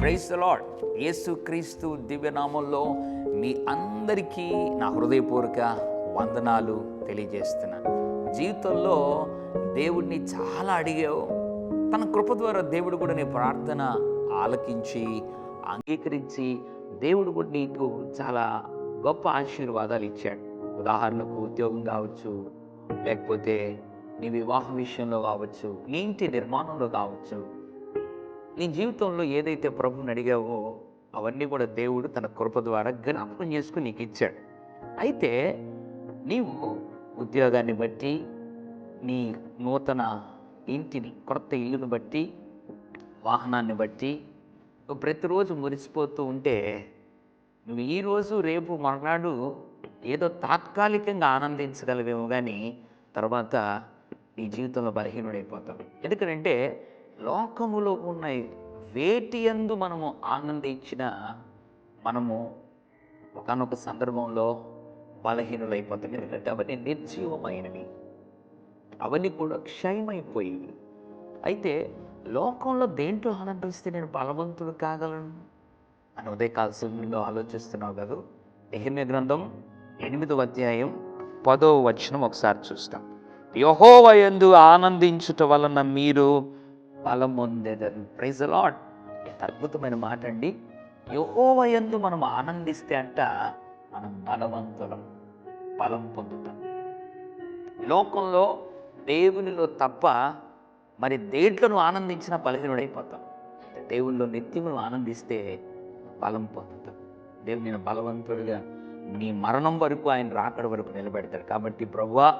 Price the lord యేసుక్రీస్తు దివ్యనామంలో మీ అందరికీ నా హృదయపూర్వక వందనాలు తెలియజేస్తున్నాను. జీవితంలో దేవుడిని చాలా అడిగావు. తన కృప ద్వారా దేవుడు కూడా నీ ప్రార్థన ఆలకించి అంగీకరించి దేవుడు కూడా నీకు చాలా గొప్ప ఆశీర్వాదాలు ఇచ్చాడు. ఉదాహరణకు ఉద్యోగం కావచ్చు లేకపోతే నీ వివాహ విషయంలో కావచ్చు నీ ఇంటి నిర్మాణంలో కావచ్చు. నీ జీవితంలో ఏదైతే ప్రభుని అడిగావో అవన్నీ కూడా దేవుడు తన కృప ద్వారా జ్ఞాపకం చేసుకుని నీకు ఇచ్చాడు. అయితే నీవు ఉద్యోగాన్ని బట్టి నీ నూతన ఇంటిని కొత్త ఇల్లును బట్టి వాహనాన్ని బట్టి ప్రతిరోజు మురిసిపోతూ ఉంటే నువ్వు ఈరోజు రేపు మర్నాడు ఏదో తాత్కాలికంగా ఆనందించగలవేమో కానీ తర్వాత నీ జీవితంలో బలహీనుడైపోతావు. ఎందుకంటే లోకములో ఉన్న వేటి యందు మనము ఆనందించిన మనము ఒకనొక సందర్భంలో బలహీనులైపోతాం. ఎందుకంటే అవన్నీ నిర్జీవమైనవి. అవన్నీ కూడా క్షయమైపోయేవి. అయితే లోకంలో దేంట్లో ఆనందిస్తే నేను బలవంతుడు కాగలను? అని ఉదయకాల సమయంలో ఆలోచిస్తున్నావు కదా? ఎహిమ్య గ్రంథం ఎనిమిదవ అధ్యాయం పదో వచనం ఒకసారి చూస్తాం. యహోవయందు ఆనందించుట వలన మీరు బలం పొందేదని ప్రైజ్ లాడ్ అద్భుతమైన మాట అండి యహోవయందు మనం ఆనందిస్తే అంట మనం బలవంతులం బలం పొందుతాం. లోకంలో దేవునిలో తప్ప మరి దేంట్లో ఆనందించిన బలహీనుడైపోతాం. దేవుల్లో నిత్యము ఆనందిస్తే బలం పొందుతాం దేవుడు నేను బలవంతుడిగా నీ మరణం వరకు ఆయన రాకడ వరకు నిలబెడతాడు. కాబట్టి ప్రవ్వా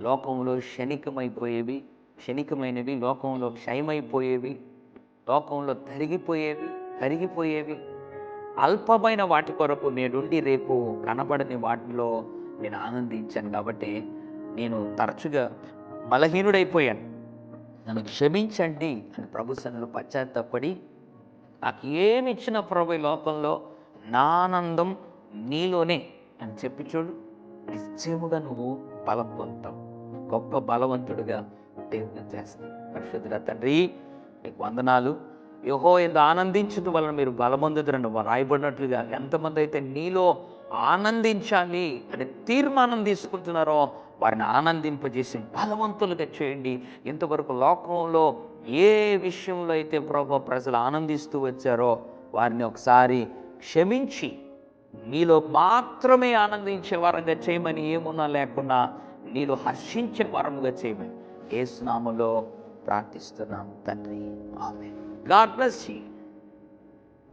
లోకంలో క్షణికమైపోయేవి క్షణికమైనవి లోకంలో క్షయమైపోయేవి లోకంలో తరిగిపోయేవి కరిగిపోయేవి అల్పమైన వాటి కొరకు నేనుండి రేపు కనబడని వాటిలో నేను ఆనందించాను. కాబట్టి నేను తరచుగా బలహీనుడైపోయాను. నన్ను క్షమించండి అని ప్రభు సన్నులు పశ్చాత్తపడి నాకు ఏమి ఇచ్చిన ప్రభు ఈ లోకంలో? నా ఆనందం నీలోనే. అని చెప్పి చూడు నిశ్చయముగా నువ్వు బలం పొందుతావు గొప్ప బలవంతుడిగా దేవుని చేస్తావు. పరిశుద్ధుల తండ్రి మీకు వందనాలు. యోహో ఎందు ఆనందించడం వలన మీరు బలమందుతున్న రాయబడినట్లుగా ఎంతమంది అయితే నీలో ఆనందించాలి అనే తీర్మానం తీసుకుంటున్నారో వారిని ఆనందింపజేసి బలవంతులుగా చేయండి. ఇంతవరకు లోకంలో ఏ విషయంలో అయితే ప్రభు ప్రజలు ఆనందిస్తూ వచ్చారో వారిని ఒకసారి క్షమించి నీలో మాత్రమే ఆనందించే వరంగా చేయమని ఏమున్నా లేకుండా నీలో హర్షించే వారముగా చేయమని ఏ స్నామంలో പ്രാർത്ഥിച്ചത് നാം തന്നെ ആമേ ഗാഡ് ബ്ലസ് യു